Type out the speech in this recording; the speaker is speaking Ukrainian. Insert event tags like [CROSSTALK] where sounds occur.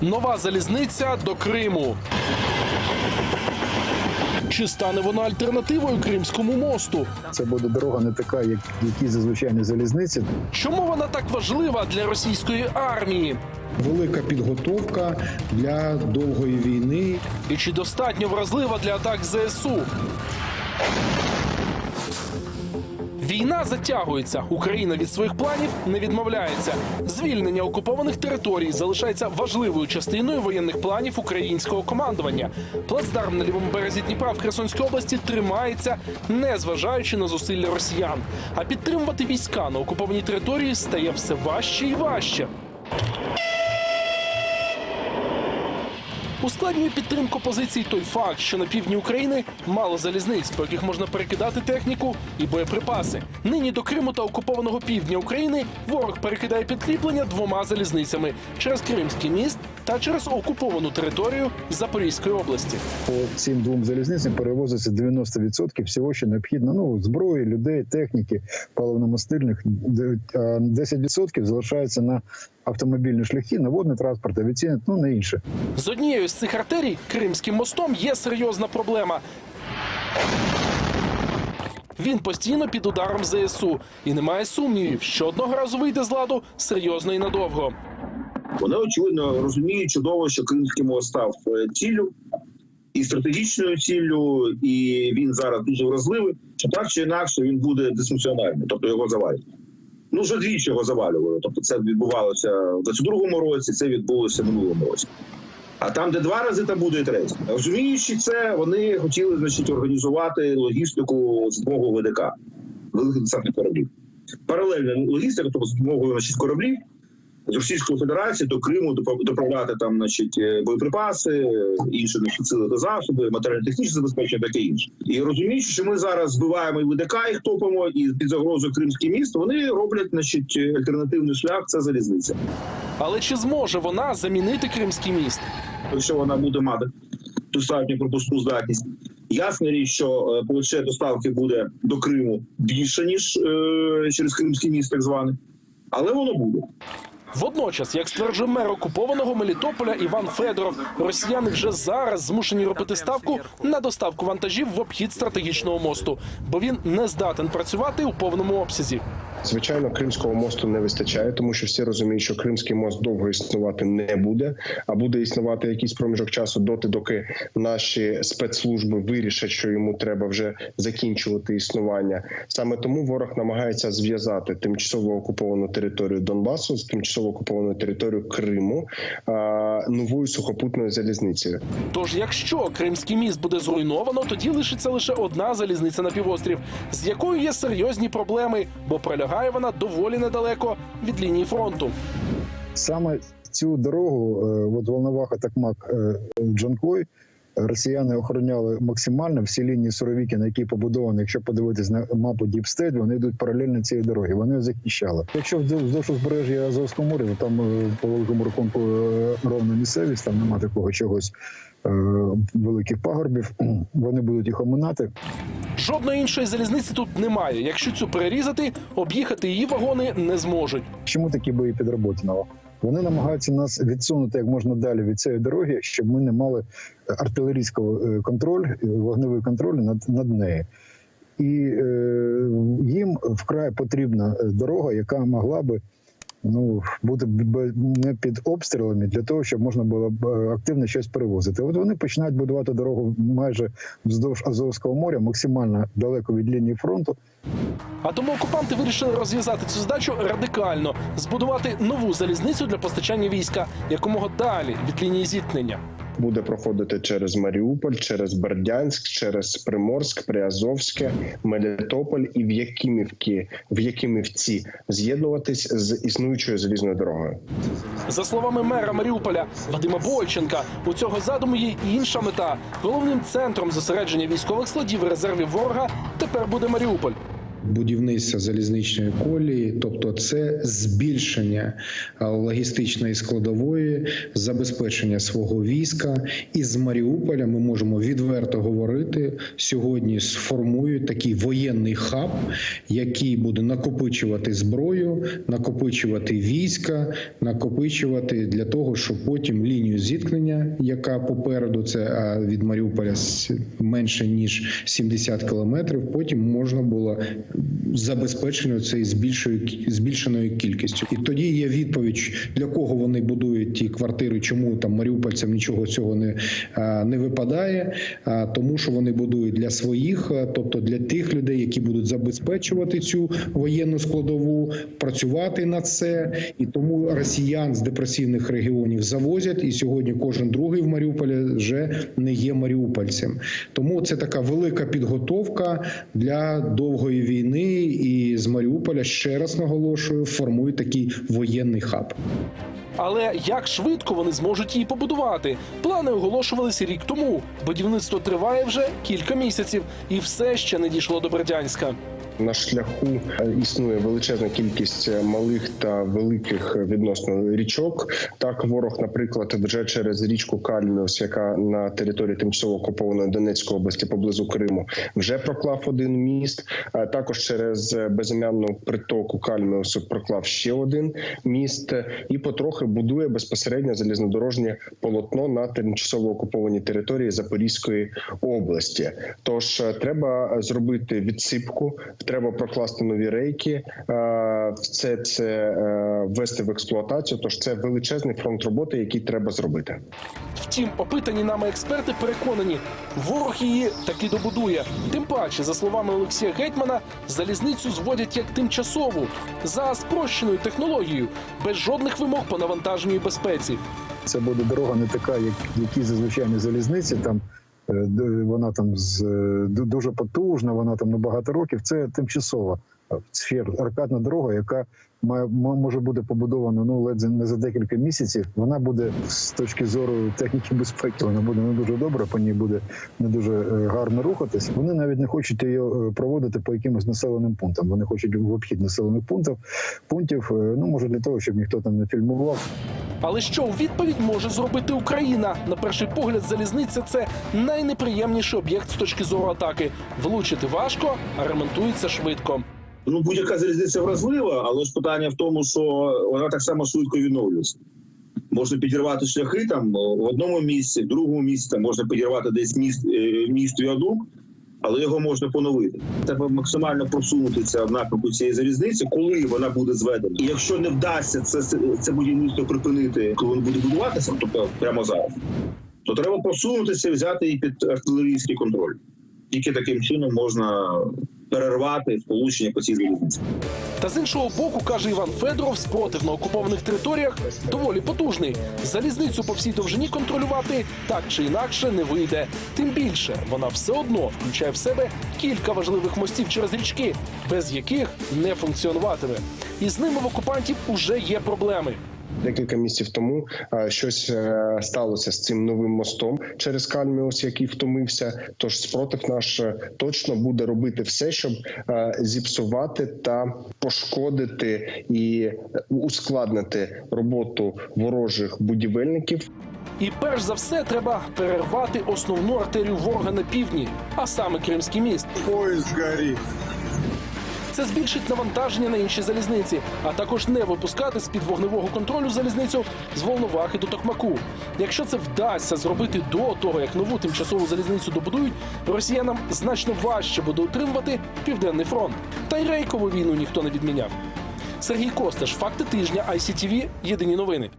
Нова залізниця до Криму. Чи стане вона альтернативою Кримському мосту? Це буде дорога не така, як які зазвичайні залізниці. Чому вона так важлива для російської армії? велика підготовка для довгої війни. І чи достатньо вразлива для атак ЗСУ? Війна затягується. Україна від своїх планів не відмовляється. Звільнення окупованих територій залишається важливою частиною воєнних планів українського командування. Плацдарм на лівому березі Дніпра в Херсонській області тримається, не зважаючи на зусилля росіян. А підтримувати війська на окупованій території стає все важче і важче. Ускладнює підтримку позицій той факт, що на півдні України мало залізниць, по яких можна перекидати техніку і боєприпаси. Нині до Криму та окупованого півдня України ворог перекидає підкріплення двома залізницями через Кримський міст та через окуповану територію Запорізької області. По цим двом залізницям перевозиться 90% всього, що необхідно. Ну зброї, людей, техніки, паливно-мастильних. Де- а 10% залишається на автомобільні шляхи, на водний транспорт, авіаційний, ну на інше. З однією з цих артерій Кримським мостом є серйозна проблема. Він постійно під ударом ЗСУ і немає сумнівів, що одного разу вийде з ладу серйозно і надовго. Вони очевидно розуміють чудово, що Кримський мост став ціллю і стратегічною ціллю, і він зараз дуже вразливий. Що так чи інакше він буде дисфункціональним, тобто його завалять. Ну вже двічі його завалювали. Тобто, це відбувалося в 22-му році, це відбулося в минулому році. А там, де два рази, там буде і третій. Розуміючи це, вони хотіли значить організувати логістику з допомогою ВДК великих десантних кораблів. Паралельна логістика, тобто з допомогою значить, кораблів Російської Федерації до Криму доправляти там, значить, е, боєприпаси, інші сили та засоби, матеріально-технічне забезпечення, таке інше. І розуміючи, що ми зараз збиваємо і ВДК, їх топимо, і під загрозою Кримський міст, вони роблять значить, альтернативний шлях це залізниця. Але чи зможе вона замінити Кримський міст? Якщо вона буде мати достатню пропускну здатність. Ясна річ, що е, площа доставки буде до Криму більше ніж е, через Кримський міст, так званий, але воно буде. Водночас, як стверджує мер окупованого Мелітополя Іван Федоров, росіяни вже зараз змушені робити ставку на доставку вантажів в обхід стратегічного мосту, бо він не здатен працювати у повному обсязі. Звичайно, Кримського мосту не вистачає, тому що всі розуміють, що Кримський мост довго існувати не буде, а буде існувати якийсь проміжок часу доти, доки наші спецслужби вирішать, що йому треба вже закінчувати існування. Саме тому ворог намагається зв'язати тимчасово окуповану територію Донбасу з тимчасово окупованою територією Криму новою сухопутною залізницею. Тож, якщо Кримський міст буде зруйновано, тоді лишиться лише одна залізниця на півострів, з якою є серйозні проблеми, бо пролягає вона доволі недалеко від лінії фронту. Саме цю дорогу, е, от Волноваха Такмак е, Джанкой, росіяни охороняли максимально всі лінії Суровіки, на які побудовані. Якщо подивитись на мапу Діпстейт, вони йдуть паралельно цієї дороги. Вони захищали. Якщо вздовж узбережжя Азовського моря, то там е, по великому рахунку е, ровна місцевість, там немає такого чогось е, великих пагорбів. [CLEARS THROAT] Вони будуть їх оминати. Жодної іншої залізниці тут немає. Якщо цю перерізати, об'їхати її вагони не зможуть. Чому такі бої під Роботіного? Вони намагаються нас відсунути як можна далі від цієї дороги, щоб ми не мали артилерійського контролю, е, вогневий контроль над, над нею. І е, їм вкрай потрібна е, дорога, яка могла би ну, бути не під обстрілами для того, щоб можна було е, активно щось перевозити. От вони починають будувати дорогу майже вздовж Азовського моря, максимально далеко від лінії фронту. А тому окупанти вирішили розв'язати цю задачу радикально збудувати нову залізницю для постачання війська якомога далі від лінії зіткнення. Буде проходити через Маріуполь, через Бердянськ, через Приморськ, Приазовське, Мелітополь і в Якимівки, в Якимівці з'єднуватись з існуючою залізною дорогою. За словами мера Маріуполя Вадима Бойченка, у цього задуму є інша мета. Головним центром зосередження військових складів резервів ворога тепер буде Маріуполь. Будівництва залізничної колії, тобто це збільшення е, логістичної складової, забезпечення свого війська. І з Маріуполя ми можемо відверто говорити сьогодні. Сформують такий воєнний хаб, який буде накопичувати зброю, накопичувати війська, накопичувати для того, щоб потім лінію зіткнення, яка попереду це від Маріуполя менше ніж 70 кілометрів, потім можна було забезпечено цей збільшою збільшеною кількістю. І тоді є відповідь, для кого вони будують ті квартири, чому там маріупольцям нічого цього не, не випадає, тому що вони будують для своїх, тобто для тих людей, які будуть забезпечувати цю воєнну складову, працювати на це, і тому росіян з депресивних регіонів завозять. І сьогодні кожен другий в Маріуполі вже не є маріупольцем. Тому це така велика підготовка для довгої війни. І з Маріуполя ще раз наголошую, формують такий воєнний хаб. Але як швидко вони зможуть її побудувати? Плани оголошувалися рік тому. Будівництво триває вже кілька місяців, і все ще не дійшло до Бердянська. На шляху е, існує величезна кількість е, малих та великих е, відносно річок. Так, ворог, наприклад, вже через річку Кальміус, яка на території тимчасово окупованої Донецької області поблизу Криму, вже проклав один міст. Також через безім'янну притоку Кальміусу проклав ще один міст і потрохи будує безпосередньо залізнодорожнє полотно на тимчасово окупованій території Запорізької області. Тож треба зробити відсипку, треба прокласти нові рейки, е, все це е, ввести в експлуатацію. Тож це величезний фронт роботи, який треба зробити. Втім, опитані нами експерти переконані, ворог її таки добудує. Тим паче, за словами Олексія Гетьмана, залізницю зводять як тимчасову за спрощеною технологією, без жодних вимог по навантаженню і безпеці. Це буде дорога не така, як які зазвичай залізниці. Там вона там з е, дуже потужна, вона там на багато років. Це тимчасова сфер, аркадна дорога, яка має може бути побудована ну ледь не за декілька місяців. Вона буде з точки зору техніки безпеки. Вона буде не дуже добра, по ній буде не дуже е, гарно рухатись. Вони навіть не хочуть її е, проводити по якимось населеним пунктам. Вони хочуть в обхід населених пунктів пунктів. е, Ну може для того, щоб ніхто там не фільмував. Але що у відповідь може зробити Україна? На перший погляд, залізниця це найнеприємніший об'єкт з точки зору атаки. Влучити важко, а ремонтується швидко. Ну, будь-яка залізниця вразлива, але ж питання в тому, що вона так само швидко відновлюється. Можна підірвати шляхи там в одному місці, в другому місці там можна підірвати десь міст, е, міст віадук, але його можна поновити. Треба максимально просунутися в напрямку цієї залізниці, коли вона буде зведена. І якщо не вдасться це, це будівництво припинити, коли воно буде будуватися, тобто прямо зараз, то треба просунутися взяти її під артилерійський контроль. Тільки таким чином можна перервати сполучення по цій залізниці. Та з іншого боку, каже Іван Федоров, спротив на окупованих територіях доволі потужний. Залізницю по всій довжині контролювати так чи інакше не вийде. Тим більше вона все одно включає в себе кілька важливих мостів через річки, без яких не функціонуватиме. І з ними в окупантів уже є проблеми. Декілька місяців тому е, щось е, сталося з цим новим мостом через Кальміус, який втомився. Тож спротив наш е, точно буде робити все, щоб зіпсувати та пошкодити і ускладнити роботу ворожих будівельників. І перш за все треба перервати основну артерію ворога на півдні, а саме Кримський міст. Поезд горит. Це збільшить навантаження на інші залізниці, а також не випускати з під вогневого контролю залізницю з Волновахи до Токмаку. Якщо це вдасться зробити до того, як нову тимчасову залізницю добудують, росіянам значно важче буде утримувати південний фронт. Та й рейкову війну ніхто не відміняв. Сергій Косташ, факти тижня ICTV, Єдині новини.